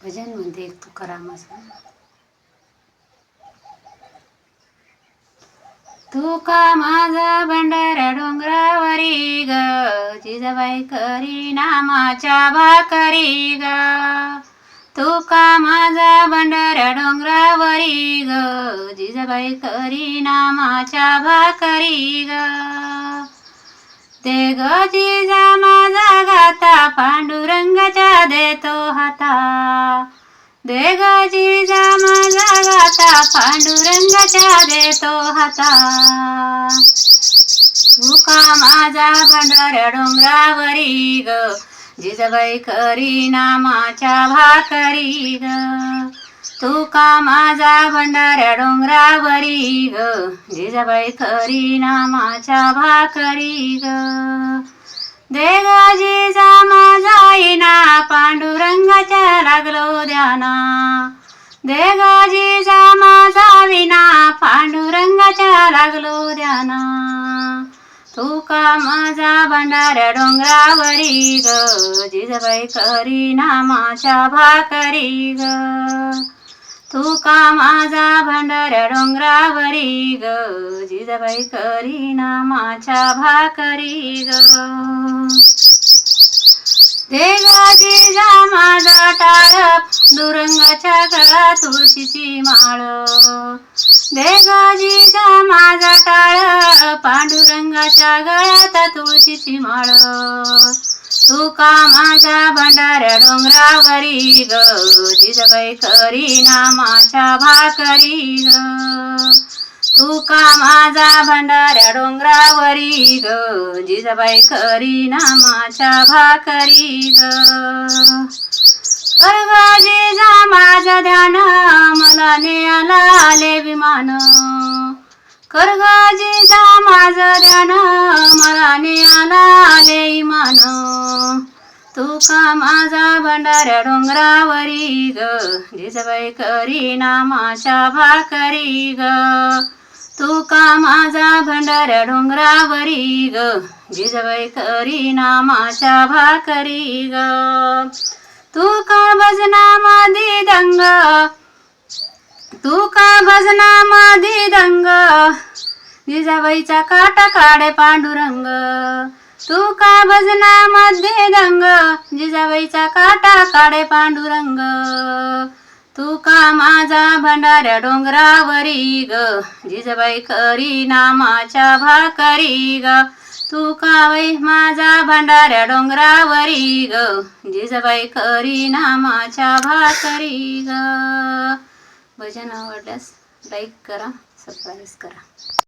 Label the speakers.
Speaker 1: भजन म्हणते एक तुकारामाचं. तुका माझा भंडारा डोंगरावरी ग जिजाबाई करी नामाच्या भाकरी ग. तुका माझा भंडारा डोंगरावरी ग जिजाबाई करी नामाच्या भाकरी ग. ते ग जिजा पांडुरंगाच्या देतो हाता. दे ग जिजा माझा गाता पांडुरंगाच्या देतो हाता. तुका माझा भंडाऱ्या डोंगरावरी ग जिजबाई करी नामाच्या भाकरी ग. तुका माझा भंडाऱ्या डोंगरावरी ग जिजाबाई करी नामाच्या भाकरी ग. दे जामा जिजा माझा येना पांडुरंगाच्या लागलो ध्याना. दे ग जिजा माझा विना पांडुरंगाच्या लागलो ध्याना. तुका माझा भंडाऱ्या डोंगरावरी ग जिजबाई करी नामाच्या भाकरी ग. तुका माझा भंडाऱ्या डोंगरावरी ग? जिजाबाई करी नामाच्या भाकरी ग. दे जिजा माझा टाळ दुरंगाच्या गळा तुळशीची माळ. दे जिजा माझा टाळ पांडुरंगाच्या गळ्यात तुळशीची माळ. तुका माझा भांडार डोंगरावरी ग जिजबाई करी नामाच्या भाकरी ग. तुका माझा भंडाऱ्या डोंगरावरी ग जिजबाई खरी नामाच्या भाकरी ग? कर जिजा माझं ध्यान मला नेयाला आले विमान. कर जिजा माझं ध्यान मला नेयाला आले तुका माझा भंडाऱ्या डोंगरावरी ग. जिजबाई करी नामाशा भाकरी ग. तुका माझा भंडाऱ्या डोंगरावरी ग. जिजबाई करी नामाशा भाकरी ग. तुका भजना मादी दंग. तुका भजना मादी दंग. जिजाबाईचा काटा काढे पांडुरंग. तुका भजना मध्ये दंग? जिजाबाईचा काटा काढे पांडुरंग. तुका माझा भंडाऱ्या डोंगरावरी ग? जिजाबाई करी नामाच्या भाकरी ग. तुका वै माझा भंडाऱ्या डोंगरावरी ग? जिजाबाई करी नामाच्या भाकरी ग. भजन आवडल्यास लाईक करा सबस्क्राईब करा.